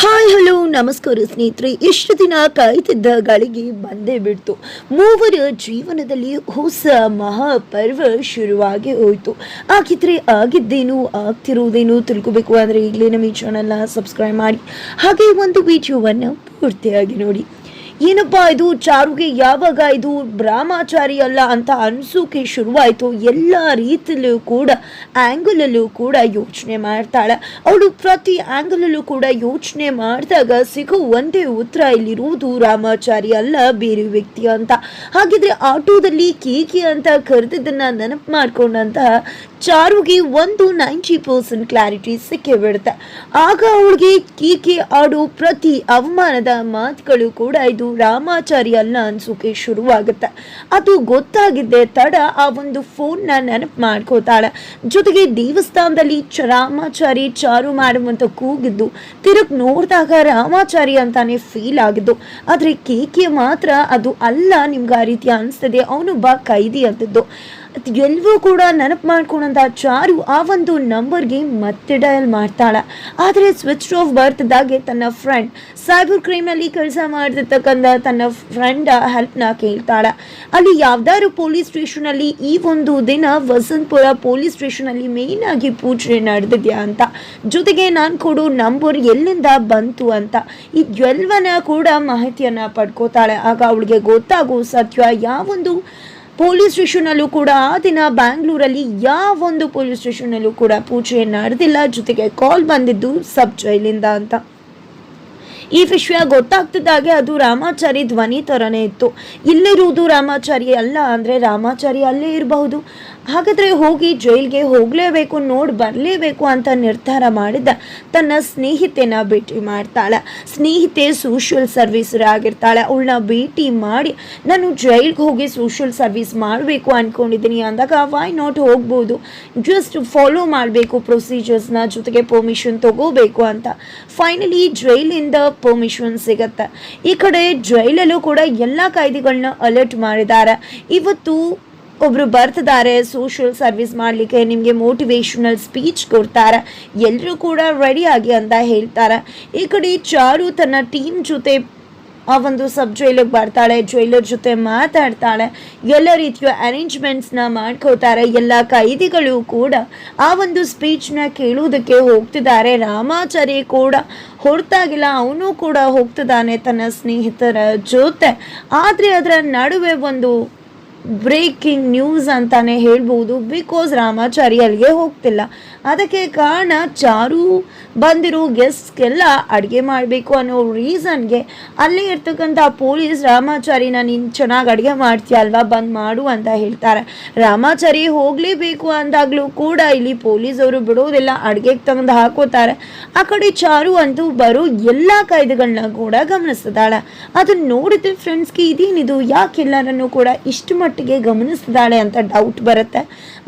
Hi, hello, ನಮಸ್ಕಾರ ಸ್ನೇಹಿತರೆ. ಎಷ್ಟು ದಿನ ಕಾಯ್ತಿದ್ದ ಗಳಿಗೆ ಬಂದೇ ಬಿಡ್ತು. ಮೂವರ ಜೀವನದಲ್ಲಿ ಹೊಸ ಮಹಾಪರ್ವ ಶುರುವಾಗಿ ಹೋಯಿತು. ಹಾಗಿದ್ರೆ ಆಗಿದ್ದೇನು ಆಗ್ತಿರುವುದೇನು ತಿಳ್ಕೋಬೇಕು ಅಂದರೆ ಈಗಲೇ ನಮ್ಮ ಈ ಚಾನಲ್ನ ಸಬ್ಸ್ಕ್ರೈಬ್ ಮಾಡಿ. ಹಾಗೆ ಒಂದು ವಿಡಿಯೋವನ್ನು ಪೂರ್ತಿಯಾಗಿ ನೋಡಿ. ಏನಪ್ಪಾ ಇದು? ಚಾರುಗೆ ಯಾವಾಗ ಇದು ಬ್ರಾಹ್ಮಾಚಾರಿ ಅಲ್ಲ ಅಂತ ಅನ್ಸೋಕೆ ಶುರುವಾಯಿತು. ಎಲ್ಲ ರೀತಿಯಲ್ಲೂ ಕೂಡ ಆ್ಯಂಗಲಲ್ಲೂ ಕೂಡ ಯೋಚನೆ ಮಾಡ್ತಾಳೆ. ಅವಳು ಪ್ರತಿ ಆ್ಯಂಗಲಲ್ಲೂ ಕೂಡ ಯೋಚನೆ ಮಾಡಿದಾಗ ಸಿಗೋ ಒಂದೇ ಉತ್ತರ ಇಲ್ಲಿರುವುದು ರಾಮಾಚಾರಿ ಅಲ್ಲ, ಬೇರೆ ವ್ಯಕ್ತಿ ಅಂತ. ಹಾಗಿದ್ರೆ ಆಟೋದಲ್ಲಿ ಕೇಕೆ ಅಂತ ಕರೆದಿದ್ದನ್ನ ನೆನಪು ಮಾಡ್ಕೊಂಡಂತಹ ಚಾರುಗೆ ಒಂದು ನೈಂಟಿ ಪರ್ಸೆಂಟ್ ಕ್ಲಾರಿಟಿ ಸಿಕ್ಕೇ ಬಿಡುತ್ತೆ ಆಗ ಅವಳಿಗೆ ಕೀಕೆ ಆಡು ಪ್ರತಿ ಅವಮಾನದ ಮಾತುಗಳು ಕೂಡ ಇದು ರಾಮಾಚಾರಿ ಅಲ್ಲ ಅನ್ಸೋಕೆ ಶುರುವಾಗುತ್ತೆ. ಅದು ಗೊತ್ತಾಗಿದ್ದೆ ತಡ ಆ ಒಂದು ಫೋನ್ನ ನೆನಪು ಮಾಡ್ಕೋತಾಳೆ ಜೊತೆಗೆ ದೇವಸ್ಥಾನದಲ್ಲಿ ರಾಮಾಚಾರಿ ಚಾರು ಮಾಡುವಂತ ಕೂಗಿದ್ದು, ತಿರುಗ್ ನೋಡಿದಾಗ ರಾಮಾಚಾರಿ ಅಂತಾನೆ ಫೀಲ್ ಆಗಿದ್ದು. ಆದ್ರೆ ಕೇಕೆ ಮಾತ್ರ ಅದು ಅಲ್ಲ ನಿಮ್ಗೆ ಆ ರೀತಿ ಅನಿಸ್ತದೆ. ಬಾ ಕೈದಿ ಅಂತದ್ದು. ಎಲ್ಲವೂ ಕೂಡ ನೆನಪು ಮಾಡ್ಕೊಂಡಂತ ಚಾರು ಆ ಒಂದು ನಂಬರ್ಗೆ ಮತ್ತೆ ಡಯಲ್ ಮಾಡ್ತಾಳೆ. ಆದರೆ ಸ್ವಿಚ್ ಆಫ್ ಬರ್ತಿದ್ದಾಗೆ ತನ್ನ ಫ್ರೆಂಡ್ ಸೈಬರ್ ಕ್ರೈಮ್ನಲ್ಲಿ ಕೆಲಸ ಮಾಡ್ತಿರ್ತಕ್ಕಂಥ ತನ್ನ ಫ್ರೆಂಡ ಹೆಲ್ಪ್ನ ಕೇಳ್ತಾಳೆ. ಅಲ್ಲಿ ಯಾವ್ದಾದ್ರು ಪೊಲೀಸ್ ಸ್ಟೇಷನಲ್ಲಿ ಈ ಒಂದು ದಿನ ವಸಂತಪುರ ಪೊಲೀಸ್ ಸ್ಟೇಷನಲ್ಲಿ ಮೇನ್ ಆಗಿ ಪೂಜೆ ನಡೆದಿದ್ಯಾ ಅಂತ. ಜೊತೆಗೆ ನಾನು ಕೊಡೋ ನಂಬರ್ ಎಲ್ಲಿಂದ ಬಂತು ಅಂತ. ಈ ಎಲ್ವನ ಕೂಡ ಮಾಹಿತಿಯನ್ನ ಪಡ್ಕೋತಾಳೆ. ಆಗ ಅವಳಿಗೆ ಗೊತ್ತಾಗೋ ಸತ್ಯ ಯಾವೊಂದು ಪೊಲೀಸ್ ಸ್ಟೇಷನಲ್ಲೂ ಕೂಡ ಆ ದಿನ ಬ್ಯಾಂಗ್ಳೂರಲ್ಲಿ ಯಾವೊಂದು ಪೊಲೀಸ್ ಸ್ಟೇಷನಲ್ಲೂ ಕೂಡ ಪೂಜೆ ನಡೆದಿಲ್ಲ. ಜೊತೆಗೆ ಕಾಲ್ ಬಂದಿದ್ದು ಸಬ್ ಜೈಲಿಂದ ಅಂತ. ಈ ವಿಷಯ ಗೊತ್ತಾಗ್ತಿದ್ದಾಗೆ ಅದು ರಾಮಾಚಾರಿ ಧ್ವನಿ ಥರನೇ ಇತ್ತು. ಇಲ್ಲಿರುವುದು ರಾಮಾಚಾರಿ ಅಲ್ಲ ಅಂದರೆ ರಾಮಾಚಾರಿ ಅಲ್ಲೇ ಇರಬಹುದು. ಹಾಗಾದರೆ ಹೋಗಿ ಜೈಲ್ಗೆ ಹೋಗಲೇಬೇಕು, ನೋಡಿ ಬರಲೇಬೇಕು ಅಂತ ನಿರ್ಧಾರ ಮಾಡಿದ್ದ ತನ್ನ ಸ್ನೇಹಿತೆನ ಭೇಟಿ ಮಾಡ್ತಾಳೆ. ಸ್ನೇಹಿತೆ ಸೋಷಿಯಲ್ ಸರ್ವಿಸರ್ ಆಗಿರ್ತಾಳೆ. ಅವಳನ್ನ ಭೇಟಿ ಮಾಡಿ, ನಾನು ಜೈಲ್ಗೆ ಹೋಗಿ ಸೋಷಿಯಲ್ ಸರ್ವಿಸ್ ಮಾಡಬೇಕು ಅಂದ್ಕೊಂಡಿದ್ದೀನಿ ಅಂದಾಗ ವೈ ನಾಟ್ ಹೋಗ್ಬೋದು? ಜಸ್ಟ್ ಫಾಲೋ ಮಾಡಬೇಕು ಪ್ರೊಸೀಜರ್ಸ್ನ ಜೊತೆಗೆ ಪರ್ಮಿಷನ್ ತಗೋಬೇಕು ಅಂತ. ಫೈನಲಿ ಜೈಲಿಂದ ಪರ್ಮಿಷನ್ ಸಿಗತ್ತೆ. ಈ ಕಡೆ ಜೈಲಲ್ಲೂ ಕೂಡ ಎಲ್ಲ ಕಾಯ್ದೆಗಳನ್ನ ಅಲರ್ಟ್ ಮಾಡಿದ್ದಾರೆ. ಇವತ್ತು ಒಬ್ರು ಬರ್ತಿದ್ದಾರೆ ಸೋಷಿಯಲ್ ಸರ್ವಿಸ್ ಮಾಡಲಿಕ್ಕೆ, ನಿಮಗೆ ಮೋಟಿವೇಶನಲ್ ಸ್ಪೀಚ್ ಕೊಡ್ತಾರೆ. ಎಲ್ಲರೂ ಕೂಡ ರೆಡಿ ಆಗಿ ಅಂತ ಹೇಳ್ತಾರೆ. ಈ ಕಡೆ ಚಾರು ತನ್ನ ಟೀಮ್ ಜೊತೆ ಆ ಒಂದು ಸಬ್ ಜೈಲಿಗೆ ಬರ್ತಾಳೆ ಜೈಲರ್ ಜೊತೆ ಮಾತಾಡ್ತಾಳೆ. ಎಲ್ಲ ರೀತಿಯ ಅರೇಂಜ್ಮೆಂಟ್ಸ್ನ ಮಾಡ್ಕೋತಾರೆ ಎಲ್ಲ ಕೈದಿಗಳು ಕೂಡ ಆ ಒಂದು ಸ್ಪೀಚ್ನ ಕೇಳುವುದಕ್ಕೆ ಹೋಗ್ತಿದ್ದಾರೆ. ರಾಮಾಚಾರಿ ಕೂಡ ಹೊರತಾಗಿಲ್ಲ. ಅವನು ಕೂಡ ಹೋಗ್ತಿದ್ದಾನೆ ತನ್ನ ಸ್ನೇಹಿತರ ಜೊತೆ. ಆದರೆ ಅದರ ನಡುವೆ ಒಂದು ಬ್ರೇಕಿಂಗ್ ನ್ಯೂಸ್ ಅಂತಾನೆ ಹೇಳ್ಬೋದು. ಬಿಕಾಸ್ ರಾಮಾಚಾರಿ ಅಲ್ಲಿಗೆ ಹೋಗ್ತಿಲ್ಲ. ಅದಕ್ಕೆ ಕಾರಣ ಚಾರು ಬಂದಿರೋ ಗೆಸ್ಟ್ಗೆಲ್ಲ ಅಡುಗೆ ಮಾಡಬೇಕು ಅನ್ನೋ ರೀಸನ್ಗೆ ಅಲ್ಲಿ ಇರ್ತಕ್ಕಂಥ ಪೊಲೀಸ್ ರಾಮಾಚಾರಿನ ನೀನು ಚೆನ್ನಾಗಿ ಅಡುಗೆ ಮಾಡ್ತೀಯ ಅಲ್ವಾ? ಬಂದು ಮಾಡು ಅಂತ ಹೇಳ್ತಾರೆ. ರಾಮಾಚಾರಿ ಹೋಗಲೇಬೇಕು ಅಂದಾಗಲೂ ಕೂಡ ಇಲ್ಲಿ ಪೊಲೀಸವರು ಬಿಡೋದಿಲ್ಲ. ಅಡುಗೆಗೆ ತಂದು ಹಾಕೋತಾರೆ. ಆ ಕಡೆ ಚಾರು ಅಂತೂ ಬರೋ ಎಲ್ಲ ಕಾಯ್ದೆಗಳನ್ನ ಕೂಡ ಗಮನಿಸ್ತಿದ್ದಾಳೆ. ಅದನ್ನು ನೋಡಿದ್ರೆ ಫ್ರೆಂಡ್ಸ್ಗೆ ಇದೇನಿದು? ಯಾಕೆಲ್ಲರನ್ನು ಕೂಡ ಇಷ್ಟು ಮಟ್ಟಿಗೆ ಗಮನಿಸ್ತಿದ್ದಾಳೆ ಅಂತ ಡೌಟ್ ಬರುತ್ತೆ.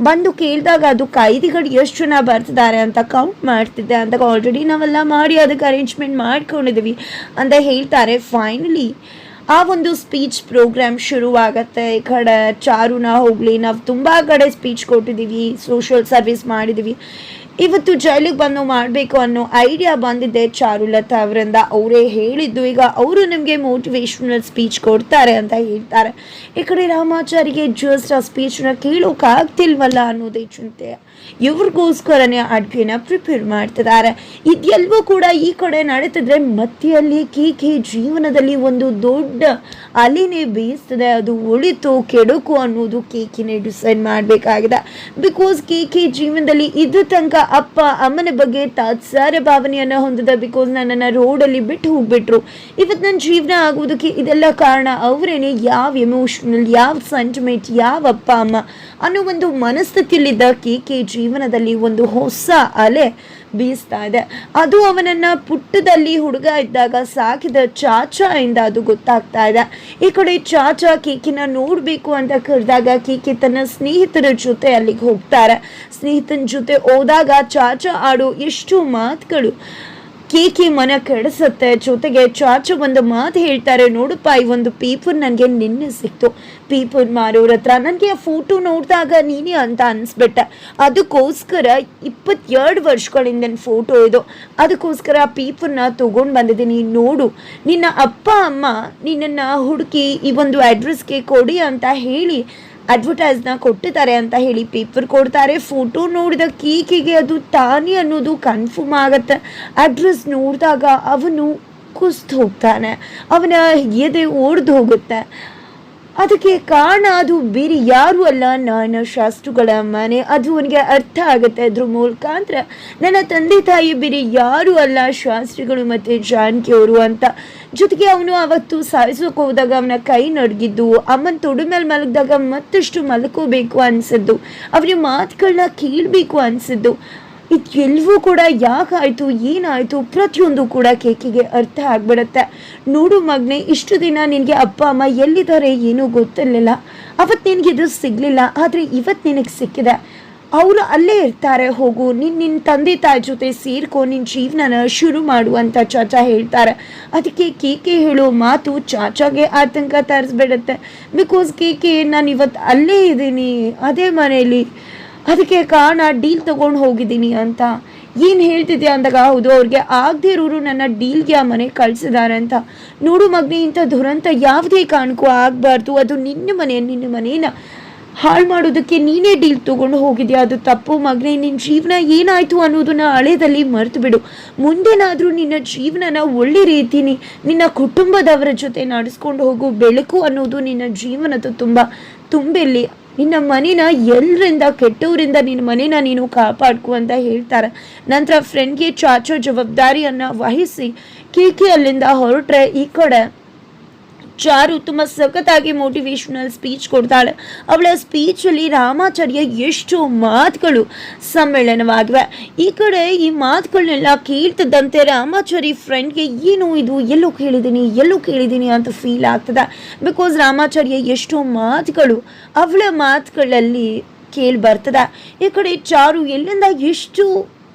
ಬಂದು ಕೇಳಿದಾಗ ಅದು ಕೈದಿಗಳು ಎಷ್ಟು ಜನ ಬರ್ತಿದ್ದಾರೆ ಅಂತ ಕೌಂಟ್ ಮಾಡ್ತಿದ್ದೆ ಅಂತ ಆಲ್ರೆಡಿ ನಾವೆಲ್ಲ ಮಾಡಿ ಅದಕ್ಕೆ ಅರೇಂಜ್ಮೆಂಟ್ ಮಾಡ್ಕೊಂಡಿದ್ದೀವಿ ಅಂತ ಹೇಳ್ತಾರೆ. ಫೈನಲಿ ಆ ಒಂದು ಸ್ಪೀಚ್ ಪ್ರೋಗ್ರಾಮ್ ಶುರುವಾಗತ್ತೆ. ಈ ಕಡೆ ಚಾರುನ, ಹೋಗಲಿ, ನಾವು ತುಂಬ ಕಡೆ ಸ್ಪೀಚ್ ಕೊಟ್ಟಿದ್ದೀವಿ ಸೋಷಿಯಲ್ ಸರ್ವಿಸ್ ಮಾಡಿದ್ದೀವಿ ಇವತ್ತು ಜೈಲಿಗೆ ಬಂದು ಮಾಡಬೇಕು ಅನ್ನೋ ಐಡಿಯಾ ಬಂದಿದೆ ಚಾರುಲತಾ ಅವರಿಂದ. ಅವರೇ ಹೇಳಿದ್ದು, ಈಗ ಅವರು ನಿಮಗೆ ಮೋಟಿವೇಶ್ನಲ್ ಸ್ಪೀಚ್ ಕೊಡ್ತಾರೆ ಅಂತ ಹೇಳ್ತಾರೆ. ಈ ಕಡೆ ರಾಮಾಚಾರಿಗೆ ಜಸ್ಟ್ ಆ ಸ್ಪೀಚ್ನ ಕೇಳೋಕ್ಕಾಗ್ತಿಲ್ವಲ್ಲ ಅನ್ನೋದೇ ಚಿಂತೆ. ಇವ್ರಿಗೋಸ್ಕರನೇ ಅಡುಗೆನ ಪ್ರಿಪೇರ್ ಮಾಡ್ತಿದ್ದಾರೆ. ಇದೆಲ್ಲವೂ ಕೂಡ ಈ ಕಡೆ ನಡೀತಿದ್ರೆ ಮಧ್ಯೆಯಲ್ಲಿ ಕೇಕೆ ಜೀವನದಲ್ಲಿ ಒಂದು ದೊಡ್ಡ ಅಲಿನೇ ಬೇಯಿಸ್ತದೆ ಅದು ಒಳಿತು ಕೆಡುಕು ಅನ್ನೋದು ಕೇಕಿನೇ ಡಿಸೈಡ್ ಮಾಡಬೇಕಾಗಿದೆ. ಬಿಕಾಸ್ ಕೇಕೆ ಜೀವನದಲ್ಲಿ ಇದ್ರ ತನಕ ಅಪ್ಪ ಅಮ್ಮನ ಬಗ್ಗೆ ತಾತ್ಸಾರ ಭಾವನೆಯನ್ನು ಹೊಂದಿದ ಬಿಕಾಸ್ ನನ್ನನ್ನು ರೋಡಲ್ಲಿ ಬಿಟ್ಟು ಹೋಗ್ಬಿಟ್ರು. ಇವತ್ತು ನನ್ನ ಜೀವನ ಆಗೋದಕ್ಕೆ ಇದೆಲ್ಲ ಕಾರಣ ಅವರೇನೆ ಯಾವ ಎಮೋಷನಲ್ ಯಾವ ಸೆಂಟಿಮೆಂಟ್ ಯಾವ ಅಪ್ಪ, ಅಮ್ಮ ಅನ್ನೋ ಒಂದು ಮನಸ್ಥಿತಿಯಲ್ಲಿದ್ದ ಕೇಕೆ ಜೀವನದಲ್ಲಿ ಒಂದು ಹೊಸ ಅಲೆ ಬೀಸ್ತಾ ಇದೆ. ಅದು ಅವನನ್ನ ಪುಟ್ಟದಲ್ಲಿ ಹುಡುಗ ಇದ್ದಾಗ, ಸಾಕಿದ ಚಾಚಾ ಇಂದ ಅದು ಗೊತ್ತಾಗ್ತಾ ಇದೆ. ಈ ಕಡೆ ಚಾಚಾ ಕೇಕಿನ ನೋಡಬೇಕು ಅಂತ ಕರೆದಾಗ ಕೇಕೆ ತನ್ನ ಸ್ನೇಹಿತರ ಜೊತೆ ಅಲ್ಲಿಗೆ ಹೋಗ್ತಾರೆ. ಸ್ನೇಹಿತನ ಜೊತೆ ಹೋದಾಗ ಚಾಚಾ ಆಡು ಎಷ್ಟು ಮಾತುಗಳು. ಕೀಕಿ ಮನ ಕೆಡಿಸುತ್ತೆ. ಜೊತೆಗೆ ಚಾಚು ಒಂದು ಮಾತು ಹೇಳ್ತಾರೆ. ನೋಡಪ್ಪ, ಈ ಒಂದು ಪೇಪರ್ ನನಗೆ ನಿನ್ನೆ ಸಿಕ್ತು. ಪೇಪರ್ ಮಾರೋರ ಹತ್ರ ನನಗೆ ಆ ಫೋಟೋ ನೋಡಿದಾಗ ನೀನೇ ಅಂತ ಅನಿಸ್ಬಿಟ್ಟೆ. ಅದಕ್ಕೋಸ್ಕರ ಇಪ್ಪತ್ತೆರಡು ವರ್ಷಗಳಿಂದ ಫೋಟೋ ಇದು. ಅದಕ್ಕೋಸ್ಕರ ಆ ಪೇಪರ್ನ ತೊಗೊಂಡು ಬಂದಿದ್ದೀನಿ. ನೋಡು, ನಿನ್ನ ಅಪ್ಪ, ಅಮ್ಮ ನಿನ್ನನ್ನು ಹುಡುಕಿ ಈ ಒಂದು ಅಡ್ರೆಸ್ಗೆ ಕೊಡಿ ಅಂತ ಹೇಳಿ ಅಡ್ವರ್ಟೈಸ್ನ ಕೊಟ್ಟಿದ್ದಾರೆ ಅಂತ ಹೇಳಿ ಪೇಪರ್ ಕೊಡ್ತಾರೆ. ಫೋಟೋ ನೋಡಿದ ಕೀಕಿಗೆ ಅದು ತಾನೇ ಅನ್ನೋದು ಕನ್ಫರ್ಮ್ ಆಗುತ್ತೆ. ಅಡ್ರೆಸ್ ನೋಡಿದಾಗ ಅವನು ಕುಸ್ತು ಹೋಗ್ತಾನೆ. ಅವನ ಎದೆ ಓಡ್ದು ಹೋಗುತ್ತೆ. ಅದಕ್ಕೆ ಕಾರಣ ಅದು ಬೇರೆ ಯಾರು ಅಲ್ಲ. ನಾನು ಶಾಸ್ತ್ರುಗಳ ಮನೆ. ಅದು ಅವನಿಗೆ ಅರ್ಥ ಆಗುತ್ತೆ. ಅದ್ರ ಮುಖಾಂತರ ನನ್ನ ತಂದೆ ತಾಯಿ ಬೇರೆ ಯಾರು ಅಲ್ಲ. ಶಾಸ್ತ್ರಿಗಳು ಮತ್ತು ಜಾನಕಿಯವರು ಅಂತ. ಜೊತೆಗೆ ಅವನು ಅವತ್ತು ಸಾಯಿಸೋಕೆ ಹೋದಾಗ ಅವನ ಕೈ ನಡ್ಗಿದ್ದು, ಅಮ್ಮನ ತೊಡು ಮೇಲೆ ಮಲಗಿದಾಗ ಮತ್ತಷ್ಟು ಮಲ್ಕೋಬೇಕು ಅನ್ಸಿದ್ದು. ಅವನ ಮಾತುಗಳನ್ನ ಕೇಳಬೇಕು ಅನ್ಸಿದ್ದು. ಇದೆಲ್ಲವೂ ಕೂಡ ಯಾಕಾಯಿತು ಏನಾಯಿತು, ಪ್ರತಿಯೊಂದು ಕೂಡ ಕೇಕಿಗೆ ಅರ್ಥ ಆಗ್ಬಿಡುತ್ತೆ. ನೋಡು ಮಗನೇ, ಇಷ್ಟು ದಿನ ನಿನಗೆ ಅಪ್ಪ, ಅಮ್ಮ ಎಲ್ಲಿದ್ದಾರೆ ಏನೂ ಗೊತ್ತಿರಲಿಲ್ಲ. ಅವತ್ತು ನಿನಗೆ ಇದು ಸಿಗಲಿಲ್ಲ, ಆದರೆ ಇವತ್ತು ನಿನಗೆ ಸಿಕ್ಕಿದೆ. ಅವರು ಅಲ್ಲೇ ಇರ್ತಾರೆ, ಹೋಗು. ನಿನ್ನ ನಿನ್ನ ತಂದೆ ತಾಯಿ ಜೊತೆ ಸೇರ್ಕೊ ನಿನ್ನ ಜೀವನನ ಶುರು ಮಾಡು ಅಂತ ಚಾಚಾ ಹೇಳ್ತಾರೆ. ಅದಕ್ಕೆ ಕೇಕೆ ಹೇಳೋ ಮಾತು ಚಾಚಾಗೆ ಆತಂಕ ತರಿಸ್ಬಿಡುತ್ತೆ. ಬಿಕಾಸ್ ಕೇಕೆ, ನಾನು ಇವತ್ತು ಅಲ್ಲೇ ಇದ್ದೀನಿ, ಅದೇ ಮನೆಯಲ್ಲಿ. ಅದಕ್ಕೆ ಕಾರಣ ಡೀಲ್ ತಗೊಂಡು ಹೋಗಿದ್ದೀನಿ ಅಂತ. ಏನು ಹೇಳ್ತಿದ್ಯಾ ಅಂದಾಗ, ಹೌದು, ಅವ್ರಿಗೆ ಆಗದೇ ಇರೋರು ನನ್ನ ಡೀಲ್ಗೆ ಆ ಮನೆ ಕಳ್ಸಿದ್ದಾರೆ ಅಂತ. ನೋಡು ಮಗ್ನಿ, ಇಂಥ ದುರಂತ ಯಾವುದೇ ಕಾರಣಕ್ಕೂ ಆಗಬಾರ್ದು. ಅದು ನಿನ್ನ ಮನೆ, ನಿನ್ನ ಮನೇನ ಹಾಳು ಮಾಡೋದಕ್ಕೆ ನೀನೇ ಡೀಲ್ ತೊಗೊಂಡು ಹೋಗಿದ್ಯಾ? ಅದು ತಪ್ಪು ಮಗನೇ ನಿನ್ನ ಜೀವನ ಏನಾಯಿತು ಅನ್ನೋದನ್ನ ಹಳೆಯದಲ್ಲಿ ಮರೆತು ಬಿಡು. ಮುಂದೇನಾದರೂ ನಿನ್ನ ಜೀವನನ ಒಳ್ಳೆ ರೀತಿನಿ ನಿನ್ನ ಕುಟುಂಬದವರ ಜೊತೆ ನಡೆಸ್ಕೊಂಡು ಹೋಗು. ಬೆಳಕು ಅನ್ನೋದು ನಿನ್ನ ಜೀವನದ ತುಂಬ ತುಂಬೆಲ್ಲಿ ನಿನ್ನ ಮನೇನ ಎಲ್ಲರಿಂದ ಕೆಟ್ಟವರಿಂದ ನಿನ್ನ ಮನೇನ ನೀನು ಕಾಪಾಡ್ಕು ಅಂತ ಹೇಳ್ತಾರೆ. ನಂತರ ಫ್ರೆಂಡ್ಗೆ ಚಾಚೋ ಜವಾಬ್ದಾರಿಯನ್ನು ವಹಿಸಿ ಕೀಕಿ ಅಲ್ಲಿಂದ ಹೊರಟ್ರೆ ಈ ಕಡೆ ಚಾರು ತುಂಬ ಸಖತ್ತಾಗಿ ಮೋಟಿವೇಶನಲ್ ಸ್ಪೀಚ್ ಕೊಡ್ತಾಳೆ. ಅವಳ ಸ್ಪೀಚಲ್ಲಿ ರಾಮಾಚಾರ್ಯ ಎಷ್ಟು ಮಾತುಗಳು ಸಮ್ಮೇಳನವಾಗಿವೆ. ಈ ಕಡೆ ಈ ಮಾತುಗಳನ್ನೆಲ್ಲ ಕೇಳ್ತಿದ್ದಂತೆ ರಾಮಾಚಾರಿ ಫ್ರೆಂಡ್ಗೆ ಏನು ಇದು? ಎಲ್ಲೋ ಕೇಳಿದ್ದೀನಿ ಎಲ್ಲೋ ಕೇಳಿದ್ದೀನಿ ಅಂತ ಫೀಲ್ ಆಗ್ತದೆ. ಬಿಕಾಸ್ ರಾಮಾಚಾರ್ಯ ಎಷ್ಟೋ ಮಾತುಗಳು ಅವಳ ಮಾತುಗಳಲ್ಲಿ ಕೇಳಿ ಬರ್ತದೆ ಈ ಕಡೆ ಚಾರು ಎಲ್ಲಿಂದ ಎಷ್ಟು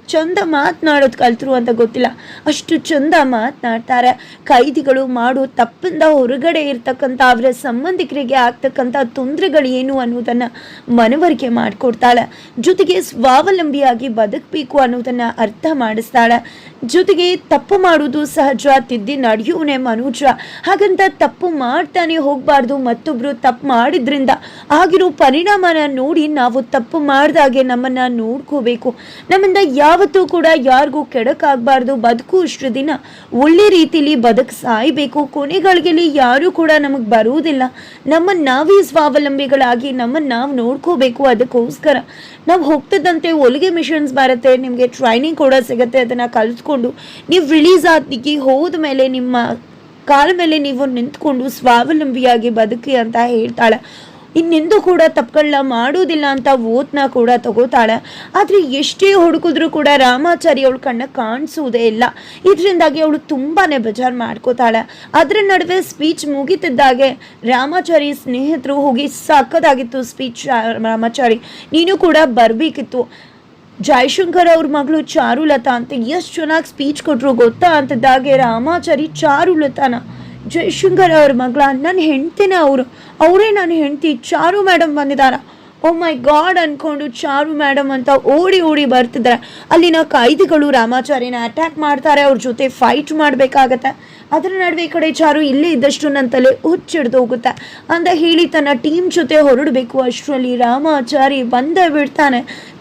ಚಂದ ಮಾತನಾಡೋದು ಕಲ್ತರು ಅಂತ ಗೊತ್ತಿಲ್ಲ. ಅಷ್ಟು ಚಂದ ಮಾತನಾಡ್ತಾರೆ. ಕೈದಿಗಳು ಮಾಡೋ ತಪ್ಪಿಂದ ಹೊರಗಡೆ ಇರ್ತಕ್ಕಂಥ ಅವರ ಸಂಬಂಧಿಕರಿಗೆ ಆಗ್ತಕ್ಕಂಥ ತೊಂದರೆಗಳು ಏನು ಅನ್ನೋದನ್ನು ಮನವರಿಕೆ ಮಾಡಿಕೊಡ್ತಾಳೆ. ಜೊತೆಗೆ ಸ್ವಾವಲಂಬಿಯಾಗಿ ಬದುಕಬೇಕು ಅನ್ನೋದನ್ನು ಅರ್ಥ ಮಾಡಿಸ್ತಾಳೆ. ಜೊತೆಗೆ ತಪ್ಪು ಮಾಡೋದು ಸಹಜ, ತಿದ್ದಿ ನಡೆಯುವನೇ ಮನುಜ. ಹಾಗಂತ ತಪ್ಪು ಮಾಡ್ತಾನೆ ಹೋಗಬಾರ್ದು, ಮತ್ತೊಬ್ರು ತಪ್ಪು ಮಾಡಿದ್ರಿಂದ ಆಗಿರೋ ಪರಿಣಾಮನ ನೋಡಿ ನಾವು ತಪ್ಪು ಮಾಡಿದಾಗೆ ನಮ್ಮನ್ನ ನೋಡ್ಕೋಬೇಕು. ನಮ್ಮಿಂದ ಯಾವತ್ತೂ ಕೂಡ ಯಾರಿಗೂ ಕೆಡಕಾಗಬಾರ್ದು. ಬದುಕು ಇಷ್ಟು ದಿನ ಒಳ್ಳೆ ರೀತಿಲಿ ಬದುಕು ಸಾಯ್ಬೇಕು. ಕೊನೆಗಳಿಗೆಲ್ಲಿ ಯಾರೂ ಕೂಡ ನಮಗೆ ಬರುವುದಿಲ್ಲ. ನಮ್ಮನ್ನು ನಾವೇ ಸ್ವಾವಲಂಬಿಗಳಾಗಿ ನಮ್ಮನ್ನು ನಾವು ನೋಡ್ಕೋಬೇಕು. ಅದಕ್ಕೋಸ್ಕರ ನಾವು ಹೋಗ್ತದಂತೆ ಹೊಲಿಗೆ ಮಿಷನ್ಸ್ ಬರುತ್ತೆ. ನಿಮಗೆ ಟ್ರೈನಿಂಗ್ ಕೂಡ ಸಿಗುತ್ತೆ. ಅದನ್ನು ಕಲಿತ್ಕೊಂಡು ನೀವು ರಿಲೀಸ್ ಆದಿಗೆ ಹೋದ ಮೇಲೆ ನಿಮ್ಮ ಕಾಲ ಮೇಲೆ ನೀವು ನಿಂತ್ಕೊಂಡು ಸ್ವಾವಲಂಬಿಯಾಗಿ ಬದುಕಿ ಅಂತ ಹೇಳ್ತಾಳೆ. ಇನ್ನೆಂದೂ ಕೂಡ ತಪ್ಪುಗಳನ್ನ ಮಾಡೋದಿಲ್ಲ ಅಂತ ಓತ್ನ ಕೂಡ ತಗೋತಾಳೆ. ಆದರೆ ಎಷ್ಟೇ ಹುಡುಕಿದ್ರು ಕೂಡ ರಾಮಾಚಾರಿ ಅವಳ ಕಣ್ಣ ಕಾಣಿಸುವುದೇ ಇಲ್ಲ. ಇದರಿಂದಾಗಿ ಅವಳು ತುಂಬಾ ಬೇಜಾರು ಮಾಡ್ಕೋತಾಳೆ. ಅದರ ನಡುವೆ ಸ್ಪೀಚ್ ಮುಗಿತಿದ್ದಾಗೆ ರಾಮಾಚಾರಿ ಸ್ನೇಹಿತರು ಹೋಗಿ ಸಕ್ಕದಾಗಿತ್ತು ಸ್ಪೀಚ್ ರಾಮಾಚಾರಿ. ನೀನು ಕೂಡ ಬರಬೇಕಿತ್ತು. ಜಯಶಂಕರ್ ಅವ್ರ ಮಗಳು ಚಾರುಲತಾ ಅಂತ ಎಷ್ಟು ಚೆನ್ನಾಗಿ ಸ್ಪೀಚ್ ಕೊಟ್ಟರು ಗೊತ್ತಾ ಅಂತಿದ್ದಾಗೆ ರಾಮಾಚಾರಿ ಚಾರುಲತಾನ ಜಯಶಂಕರ್ ಅವ್ರ ಮಗಳ ನನ್ನ ಹೆಂಡ್ತಿನ ಅವರು. ಅವರೇ ನನ್ನ ಹೆಂಡ್ತಿ, ಚಾರು ಮೇಡಮ್ ಬಂದಿದ್ದಾರೆ ಓ ಮೈ ಗಾಡ್ ಅನ್ಕೊಂಡು ಚಾರು ಮೇಡಮ್ ಅಂತ ಓಡಿ ಓಡಿ ಬರ್ತಿದ್ದಾರೆ ಅಲ್ಲಿನ ಕೈದಿಗಳು ರಾಮಾಚಾರ್ಯನ ಅಟ್ಯಾಕ್ ಮಾಡ್ತಾರೆ, ಅವ್ರ ಜೊತೆ ಫೈಟ್ ಮಾಡಬೇಕಾಗತ್ತೆ. ಅದರ ನಡುವೆ ಕಡೆ ಚಾರು ಇಲ್ಲೇ ಇದ್ದಷ್ಟು ನನ್ನ ತಲೆ ಹುಚ್ಚಿಡ್ದು ಹೋಗುತ್ತೆ. ಅಂತ ಹೇಳಿ ತನ್ನ ಟೀಮ್ ಜೊತೆ ಹೊರಡಬೇಕು. ಅಷ್ಟರಲ್ಲಿ ರಾಮಾಚಾರಿ ಬಂದೇ ಬಿಡ್ತಾನೆ.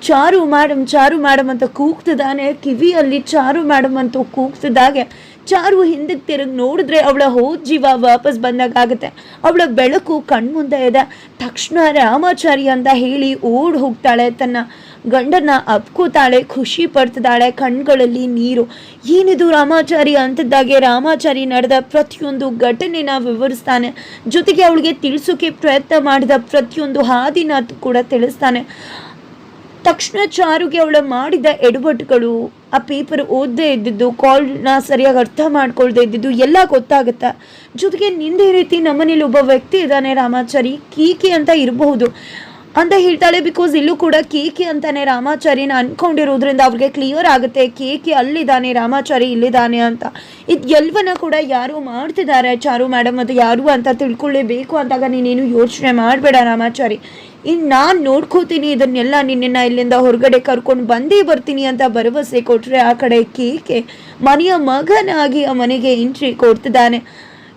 ಚಾರು ಮೇಡಮ್ ಚಾರು ಮೇಡಮ್ ಅಂತ ಕೂಗ್ತಿದ್ದಾನೆ. ಕಿವಿಯಲ್ಲಿ ಚಾರು ಮೇಡಮ್ ಅಂತ ಕೂಗ್ತಿದ್ದಾಗೆ. ಚಾರು ಹಿಂದಕ್ಕೆ ತಿರುಗಿ ನೋಡಿದ್ರೆ ಅವಳ ಹೋದ ಜೀವ ವಾಪಸ್ ಬಂದಾಗುತ್ತೆ ಅವಳ ಬೆಳಕು ಕಣ್ಮುಂದೆ ಇದೆ. ತಕ್ಷಣ ರಾಮಾಚಾರಿ ಅಂತ ಹೇಳಿ ಓಡ್ ಹೋಗ್ತಾಳೆ. ತನ್ನ ಗಂಡನ ಅಪ್ಕೋತಾಳೆ, ಖುಷಿ ಪಡ್ತಿದ್ದಾಳೆ, ಕಣ್ಗಳಲ್ಲಿ ನೀರು. ಏನಿದು ರಾಮಾಚಾರಿ ಅಂತಿದ್ದಾಗೆ? ರಾಮಾಚಾರಿ ನಡೆದ ಪ್ರತಿಯೊಂದು ಘಟನೆನ ವಿವರಿಸ್ತಾನೆ. ಜೊತೆಗೆ ಅವಳಿಗೆ ತಿಳಿಸೋಕೆ ಪ್ರಯತ್ನ ಮಾಡಿದ ಪ್ರತಿಯೊಂದು ಹಾದಿನ ಕೂಡ ತಿಳಿಸ್ತಾನೆ. ತಕ್ಷಣ ಚಾರುಗೆ ಅವಳು ಮಾಡಿದ ಎಡವಟ್ಟುಗಳು ಆ ಪೇಪರ್ ಓದದೇ ಇದ್ದಿದ್ದು ಕಾಲ್ನ ಸರಿಯಾಗಿ ಅರ್ಥ ಮಾಡ್ಕೊಳ್ದೇ ಇದ್ದಿದ್ದು, ಎಲ್ಲ ಗೊತ್ತಾಗುತ್ತೆ? ಜೊತೆಗೆ ನಿಂದೇ ರೀತಿ ನಮ್ಮನೇಲಿ ಒಬ್ಬ ವ್ಯಕ್ತಿ ಇದ್ದಾನೆ ರಾಮಾಚಾರಿ, ಕೀಕಿ ಅಂತ ಇರಬಹುದು. ಅಂತ ಹೇಳ್ತಾಳೆ ಬಿಕಾಸ್ ಇಲ್ಲೂ ಕೂಡ ಕೇಕೆ ಅಂತಾನೆ ರಾಮಾಚಾರಿನ ಅನ್ಕೊಂಡಿರೋದ್ರಿಂದ ಅವ್ರಿಗೆ ಕ್ಲಿಯರ್ ಆಗುತ್ತೆ ಕೇಕೆ ಅಲ್ಲಿದ್ದಾನೆ, ರಾಮಾಚಾರಿ ಇಲ್ಲಿದ್ದಾನೆ ಅಂತ. ಇದು ಎಲ್ವನ ಕೂಡ ಯಾರು ಮಾಡ್ತಿದ್ದಾರೆ ಚಾರು ಮೇಡಮ್ ಅದು ಯಾರು ಅಂತ ತಿಳ್ಕೊಳ್ಳೇಬೇಕು ಅಂದಾಗ ನೀನೇನು ಯೋಚನೆ ಮಾಡಬೇಡ ರಾಮಾಚಾರಿ. ಇನ್ನು ನಾನು ನೋಡ್ಕೋತೀನಿ, ಇದನ್ನೆಲ್ಲ ನಿನ್ನನ್ನು ಇಲ್ಲಿಂದ ಹೊರಗಡೆ ಕರ್ಕೊಂಡು ಬಂದೇ ಬರ್ತೀನಿ ಅಂತ ಭರವಸೆ ಕೊಟ್ಟರೆ ಆ ಕಡೆ ಕೇಕೆ ಮನೆಯ ಮಗನಾಗಿ ಆ ಮನೆಗೆ ಎಂಟ್ರಿ ಕೊಡ್ತಿದ್ದಾನೆ.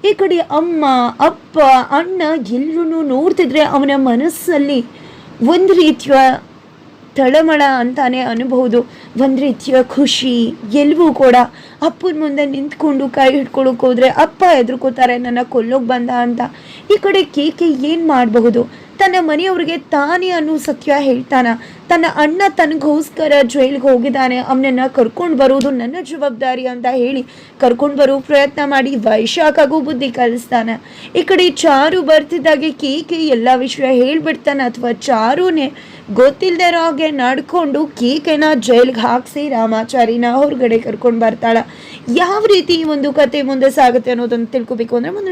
ಈ ಕಡೆ ಅಮ್ಮ, ಅಪ್ಪ, ಅಣ್ಣ ಎಲ್ಲರೂ ನೋಡ್ತಿದ್ರೆ ಅವನ ಮನಸ್ಸಲ್ಲಿ ಒಂದು ರೀತಿಯ ತಳಮಳ ಅಂತಾನೆ ಅನ್ಬಹುದು, ಒಂದು ರೀತಿಯ ಖುಷಿ ಎಲ್ಲವೂ ಕೂಡ ಅಪ್ಪನ ಮುಂದೆ ನಿಂತ್ಕೊಂಡು ಕೈ ಹಿಡ್ಕೊಳಕ್ ಹೋದ್ರೆ, ಅಪ್ಪ ಹೆದರ್ಕೋತಾರೆ ನನ್ನ ಕೊಲ್ಲೋಗ್ ಬಂದ ಅಂತ. ಈ ಕಡೆ ಕೇಕೆ ಏನು ಮಾಡಬಹುದು? ತನ್ನ ಮನೆಯವ್ರಿಗೆ ತಾನೇ ಅನ್ನೋ ಸತ್ಯ ಹೇಳ್ತಾನ. ತನ್ನ ಅಣ್ಣ ತನಗೋಸ್ಕರ ಜೈಲ್ಗೆ ಹೋಗಿದ್ದಾನೆ. ಅವನನ್ನ ಕರ್ಕೊಂಡು ಬರೋದು ನನ್ನ ಜವಾಬ್ದಾರಿ ಅಂತ ಹೇಳಿ ಕರ್ಕೊಂಡು ಬರೋ ಪ್ರಯತ್ನ ಮಾಡಿ ವೈಶಾಖಗೂ ಬುದ್ಧಿ ಕಲಿಸ್ತಾನೆ. ಈ ಕಡೆ ಚಾರು ಬರ್ತಿದ್ದಾಗೆ ಕೇಕೆ ಎಲ್ಲ ವಿಷಯ ಹೇಳ್ಬಿಡ್ತಾನೆ. ಅಥವಾ ಚಾರುನೇ ಗೊತ್ತಿಲ್ಲದೆ ಇರೋ ಹಾಗೆ ನಡ್ಕೊಂಡು ಕೇಕೆನ ಜೈಲ್ಗೆ ಹಾಕಿಸಿ ರಾಮಾಚಾರಿನ ಹೊರಗಡೆ ಕರ್ಕೊಂಡು ಬರ್ತಾಳ. ಯಾವ ರೀತಿ ಒಂದು ಕತೆ ಮುಂದೆ ಸಾಗುತ್ತೆ ಅನ್ನೋದನ್ನು ತಿಳ್ಕೊಬೇಕು ಅಂದ್ರೆ ಮುಂದೆ